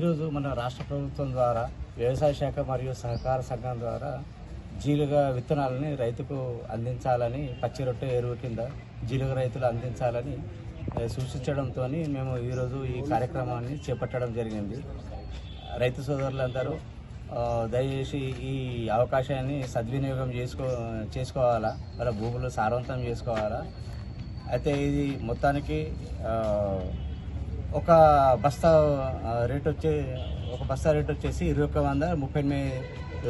ఈరోజు మన రాష్ట్ర ప్రభుత్వం ద్వారా వ్యవసాయ శాఖ మరియు సహకార సంఘం ద్వారా జీలుగ విత్తనాలని రైతుకు అందించాలని పచ్చి రొట్టె ఎరువు కింద జీలుగ రైతులు అందించాలని సూచించడంతో మేము ఈరోజు ఈ కార్యక్రమాన్ని చేపట్టడం జరిగింది. రైతు సోదరులందరూ దయచేసి ఈ అవకాశాన్ని సద్వినియోగం చేసుకో చేసుకోవాలా? వాళ్ళ భూములు సారవంతం చేసుకోవాలా? అయితే ఇది మొత్తానికి ఒక బస్తా రేట్ వచ్చే ఒక బస్తా రేట్ వచ్చేసి ఇరవై ఒక్క వంద ముప్పై ఎనిమిది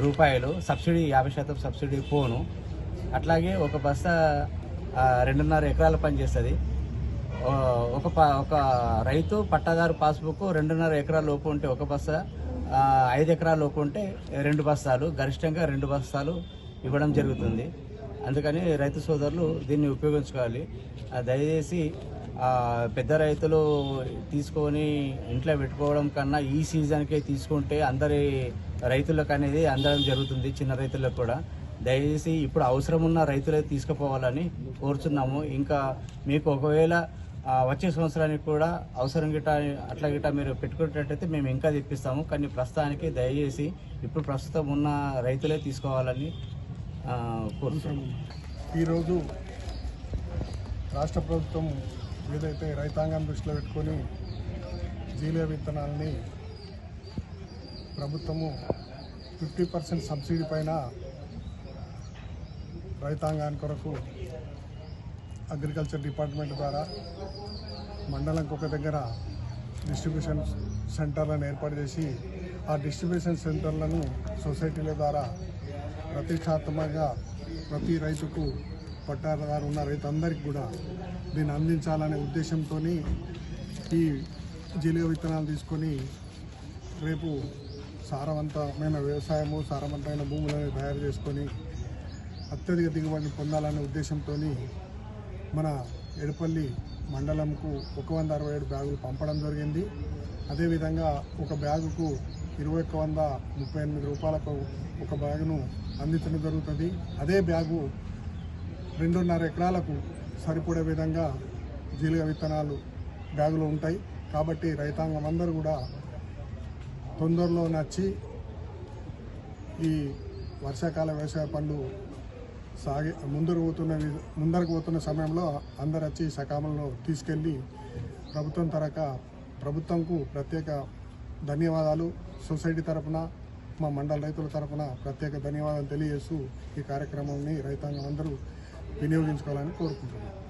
రూపాయలు సబ్సిడీ యాభై శాతం సబ్సిడీ పోను అట్లాగే ఒక బస్తా రెండున్నర ఎకరాల పనిచేస్తుంది. ఒక ప- ఒక రైతు పట్టాదారు పాస్బుక్ రెండున్నర ఎకరాల లోపు ఉంటే ఒక బస్తా ఐదు ఎకరాల లోపు ఉంటే రెండు బస్తాలు గరిష్టంగా రెండు బస్తాలు ఇవ్వడం జరుగుతుంది. అందుకని రైతు సోదరులు దీన్ని ఉపయోగించుకోవాలి. దయచేసి పెద్ద రైతులు తీసుకొని ఇంట్లో పెట్టుకోవడం కన్నా ఈ సీజన్కే తీసుకుంటే అందరి రైతులకు అనేది అందడం జరుగుతుంది చిన్న రైతులకు కూడా. దయచేసి ఇప్పుడు అవసరం ఉన్న రైతులే తీసుకుపోవాలని కోరుచున్నాము. ఇంకా మీకు ఒకవేళ వచ్చే సంవత్సరానికి కూడా అవసరం గిట్ట అట్లా గిట్ట మీరు పెట్టుకునేటట్టయితే మేము ఇంకా తెప్పిస్తాము. కానీ ప్రస్తుతానికి దయచేసి ఇప్పుడు ప్రస్తుతం ఉన్న రైతులే తీసుకోవాలని ఆ, ఈరోజు రాష్ట్ర ప్రభుత్వం ఏదైతే రైతాంగం దృష్టిలో పెట్టుకొని జీలే విత్తనాలని ప్రభుత్వము ఫిఫ్టీ పర్సెంట్ సబ్సిడీ పైన రైతాంగాని కొరకు అగ్రికల్చర్ డిపార్ట్మెంట్ ద్వారా మండలంకి ఒక దగ్గర డిస్ట్రిబ్యూషన్ సెంటర్లను ఏర్పాటు చేసి ఆ డిస్ట్రిబ్యూషన్ సెంటర్లను సొసైటీల ద్వారా ప్రతిష్టాత్మకంగా ప్రతి రైతుకు పట్టాదారు ఉన్న రైతు కూడా దీన్ని అందించాలనే ఉద్దేశంతో ఈ జీలిక విత్తనాలు తీసుకొని రేపు సారవంతమైన వ్యవసాయము సారవంతమైన భూములను తయారు చేసుకొని అత్యధిక దిగుబడిని పొందాలనే ఉద్దేశంతో మన ఎడపల్లి మండలంకు ఒక వంద అరవై ఏడు బ్యాగులు పంపడం జరిగింది. అదేవిధంగా ఒక బ్యాగుకు ఇరవై ఒక్క వంద ముప్పై ఎనిమిది రూపాయలకు ఒక బ్యాగును అందించడం జరుగుతుంది. అదే బ్యాగు రెండున్నర ఎకరాలకు సరిపడే విధంగా జీలిక విత్తనాలు బ్యాగులు ఉంటాయి. కాబట్టి రైతాంగం అందరూ కూడా తొందరలో నచ్చి ఈ వర్షాకాల వ్యవసాయ పనులు సాగి ముందరు పోతున్న వి- ముందరకు పోతున్న సమయంలో అందరు వచ్చి సకాలంలో తీసుకెళ్ళి ప్రభుత్వం తరక ప్రభుత్వంకు ప్రత్యేక ధన్యవాదాలు. సొసైటీ తరఫున మా మండల రైతుల తరపున ప్రత్యేక ధన్యవాదాలు తెలియజేస్తూ ఈ కార్యక్రమాన్ని రైతాంగం అందరూ వినియోగించుకోవాలని కోరుకుంటున్నాను